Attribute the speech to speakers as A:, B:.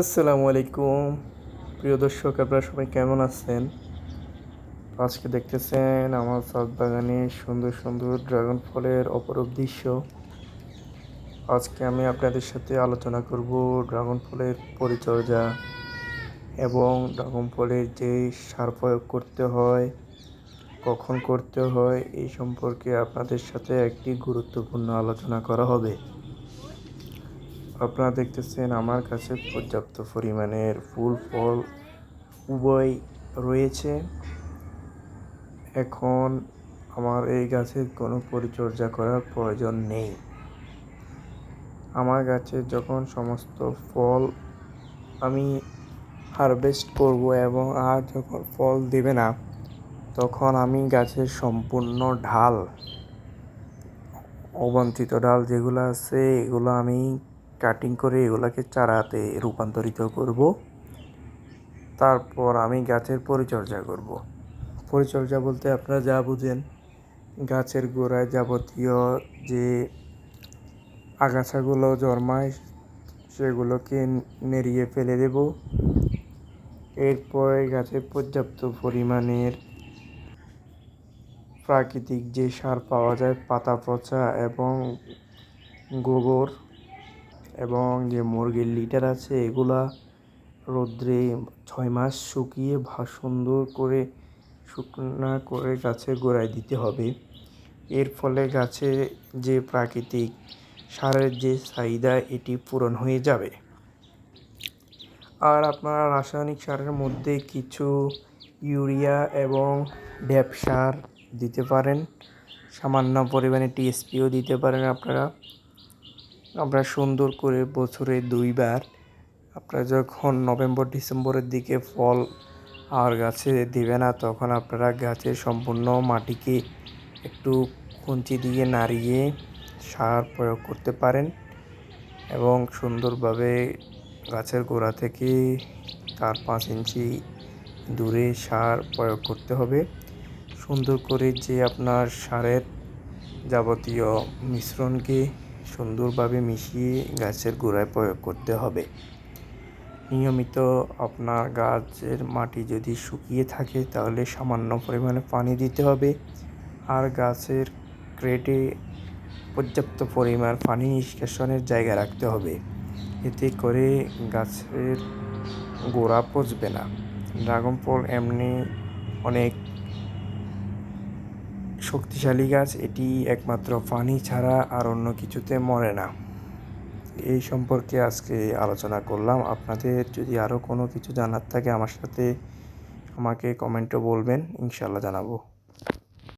A: আসসালামু আলাইকুম। প্রিয় দর্শক, আপনারা সবাই কেমন আছেন? আজকে দেখতেছেন আমার ছাদ বাগানে সুন্দর সুন্দর ড্রাগন ফলের অপরূপ দৃশ্য। আজকে আমি আপনাদের সাথে আলোচনা করব ড্রাগন ফলের পরিচর্যা এবং ড্রাগন ফলের যে সার প্রয়োগ করতে হয়, কখন করতে হয়, এই সম্পর্কে আপনাদের সাথে একটি গুরুত্বপূর্ণ আলোচনা করা হবে। আপনারা দেখতেছেন আমার কাছে পর্যাপ্ত পরিমাণের ফুল, ফল উভয় রয়েছে। এখন আমার এই গাছের কোনো পরিচর্যা করার প্রয়োজন নেই। আমার গাছে যখন সমস্ত ফল আমি হারভেস্ট করব এবং আর যখন ফল দেবে না, তখন আমি গাছের সম্পূর্ণ ঢাল অবাঞ্ছিত ডাল যেগুলো আছে, এগুলো আমি কাটিং করে এগুলাকে চারাতে রূপান্তরিত করব। তারপর আমি গাছের পরিচর্যা করব। পরিচর্যা বলতে আপনারা যা বুঝেন, গাছের গোড়ায় যাবতীয় যে আগাছাগুলো জন্মায়, সেগুলোকে নেড়িয়ে ফেলে দেব। এরপরে গাছে পর্যাপ্ত পরিমাণের প্রাকৃতিক যে সার পাওয়া যায়, পাতা পচা এবং গোবর এবং যে মুরগির লিটার আছে, এগুলা রোদ্রে ছয় মাস শুকিয়ে সুন্দর করে শুকনা করে গাছের গোড়ায় দিতে হবে। এর ফলে গাছে যে প্রাকৃতিক সারের যে চাহিদা, এটি পূরণ হয়ে যাবে। আর আপনারা রাসায়নিক সারের মধ্যে কিছু ইউরিয়া এবং ড্যাপ সার দিতে পারেন। সামান্য পরিমাণে টিএসপিও দিতে পারেন আপনারা। আমরা সুন্দর করে বছরে দুইবার, আপনারা যখন নভেম্বর, ডিসেম্বরের দিকে ফল আর গাছে দেবে না, তখন আপনারা গাছের সম্পূর্ণ মাটিকে একটু খুঞ্চি দিয়ে নাড়িয়ে সার প্রয়োগ করতে পারেন এবং সুন্দরভাবে গাছের গোড়া থেকে চার, পাঁচ ইঞ্চি দূরে সার প্রয়োগ করতে হবে। সুন্দর করে যে আপনার সারের যাবতীয় মিশ্রণকে সুন্দরভাবে মিশিয়ে গাছের গোড়ায় প্রয়োগ করতে হবে। নিয়মিত আপনার গাছের মাটি যদি শুকিয়ে থাকে, তাহলে সামান্য পরিমাণে পানি দিতে হবে। আর গাছের ক্রেটে পর্যাপ্ত পরিমাণ পানি নিষ্কাশনের জায়গা রাখতে হবে। এতে করে গাছের গোড়া পচবে না। ড্রাগন ফল এমনি অনেক শক্তিশালী গাছ, এটি একমাত্র পানি ছাড়া আর অন্য কিছুতে মরে না। এই সম্পর্কে আজকে আলোচনা করলাম। আপনাদের যদি আরও কোনো কিছু জানার থাকে আমার সাথে আমাকে কমেন্টও বলবেন ইনশাল্লাহ জানাব।